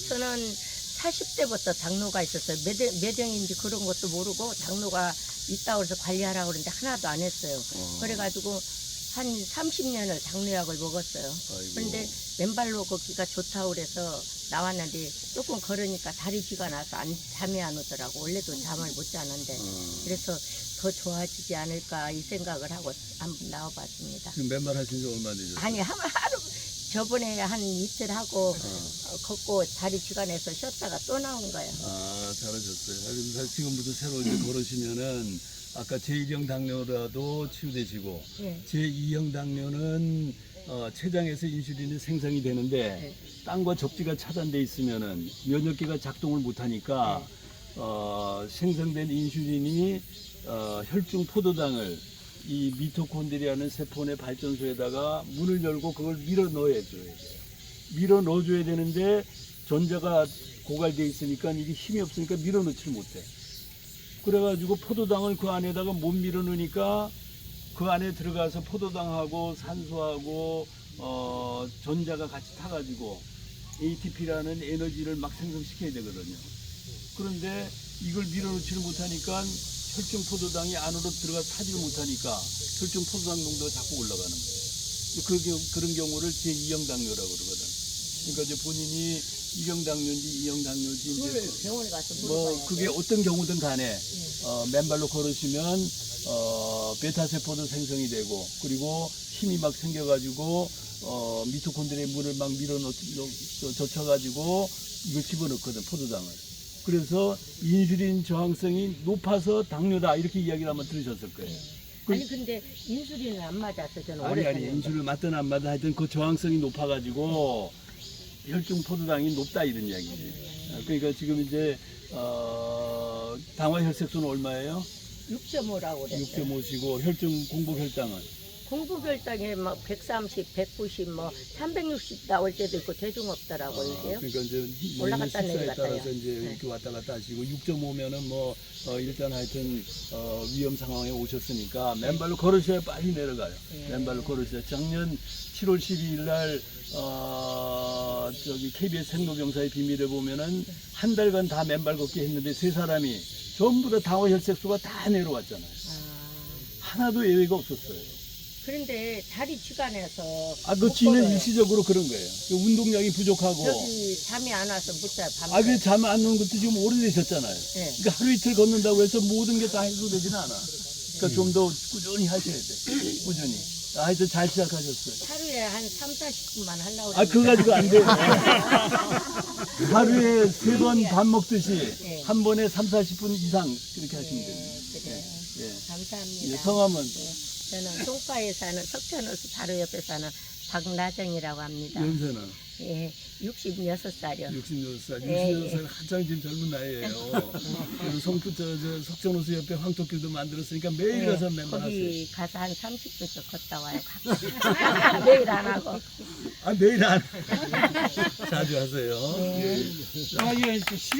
저는 40대부터 장로가 있었어요. 몇, 명- 몇 명인지 그런 것도 모르고 장로가 있다고 해서 관리하라고 그러는데 하나도 안 했어요. 어. 그래가지고 한 30년을 장로약을 먹었어요. 아이고. 그런데 맨발로 걷기가 좋다고 그래서 나왔는데 조금 걸으니까 다리 쥐가 나서 안, 잠이 안 오더라고. 원래도 잠을 못 자는데. 어. 그래서 더 좋아지지 않을까 이 생각을 하고 한번 나와봤습니다. 지금 맨발 하신 지 얼마 되셨어요? 아니 한 하루 저번에 한 이틀 하고 어. 어, 걷고 다리 내서 쉬었다가 또 나온 거예요. 아, 잘하셨어요. 그래서 지금부터 새로 이제 걸으시면은 아까 제1형 당뇨라도 치유되시고 예. 제2형 당뇨는 어, 췌장에서 인슐린이 생성이 되는데 땅과 접지가 차단돼 있으면은 면역기가 작동을 못하니까 어, 생성된 인슐린이 어, 혈중 포도당을 이 미토콘드리아는 세포내 발전소에다가 문을 열고 그걸 밀어 넣어줘야 돼요. 밀어 넣어줘야 되는데 전자가 고갈돼 있으니까 이게 힘이 없으니까 밀어 넣지를 못해. 그래가지고 포도당을 그 안에다가 못 밀어 넣으니까 그 안에 들어가서 포도당하고 산소하고 어, 전자가 같이 타가지고 ATP라는 에너지를 막 생성시켜야 되거든요. 그런데 이걸 밀어넣지를 못하니까 혈중 포도당이 안으로 들어가 타지를 못하니까 혈중 포도당 농도가 자꾸 올라가는 거예요. 그, 경- 그런 경우를 제2형 당뇨라고 그러거든. 그러니까 이제 본인이 2형 당뇨인지 2형 당뇨인지 이제 그걸 병원에 가서 뭐 그게. 어떤 경우든 간에 어, 맨발로 걸으시면 어, 베타 세포도 생성이 되고 그리고 힘이 막 생겨가지고 어, 미토콘드리아 물을 막 밀어 넣, 넣, 젖혀가지고 이걸 집어넣거든 포도당을. 그래서 인슐린 저항성이 높아서 당뇨다 이렇게 이야기를 한번 들으셨을 거예요. 그- 아니 근데 인슐린은 안 맞았어 저는 아니 오래 아니 살았는데. 인슐린 맞든 안 맞든 하여튼 그 저항성이 높아가지고 혈중 포도당이 높다 이런 이야기지. 어, 그러니까 지금 이제 어, 당화 혈색소는 얼마예요? 6.5라고 그랬어요. 6.5시고 혈중 공복 혈당은 공부결당에 막 130, 190, 뭐 360 나올 때도 있고 대중 없더라고 이게요. 그러니까 이제 올라갔다 식사에 내려갔다요. 따라서 이제 네. 이렇게 왔다 갔다 하시고 6.5면은 뭐 어, 일단 하여튼 어, 위험 상황에 오셨으니까 맨발로 걸으셔야 빨리 내려가요. 네. 맨발로 걸으셔야 작년 7월 12일 날 어, 저기 KBS 생로병사의 비밀에 보면은 한 달간 다 맨발 걷기 했는데 세 사람이 전부 다 당화 혈색소가 다 내려왔잖아요. 아, 하나도 예외가 없었어요. 그런데 다리 내서 아, 그 걸어요. 일시적으로 그런 거예요. 그 운동량이 부족하고. 저기 잠이 안 와서 못 자요 밤새. 아, 그 잠 안 오는 것도 지금 오래되셨잖아요. 네. 그러니까 하루 이틀 걷는다고 해서 모든 게 다 해소되지는 않아. 그러니까 좀 더 꾸준히 하셔야 돼. 꾸준히. 아, 하여튼 잘 시작하셨어요. 하루에 한 3, 40분만 하려고 아, 그거 가지고 안 돼요. 하루에 세 번 밥 먹듯이 네. 한 번에 3, 40분 이상 그렇게 하시면 됩니다. 네, 그래요. 예. 감사합니다. 예, 성함은 네, 저는 송파에 사는 석천호수 바로 옆에 사는 박나정이라고 합니다. 연세는 예, 66살이요. 66살, 예, 66살 한창 지금 젊은 나이에요. 그리고 성, 저, 저, 석전호수 옆에 황토길도 만들었으니까 매일 가서 맨날 하세요. 네, 거기 가서 한 30분 씩 걷다 와요. 매일 안 하고. 아, 매일 안. 자주 하세요. 네. 예. 아, 예, 그 시간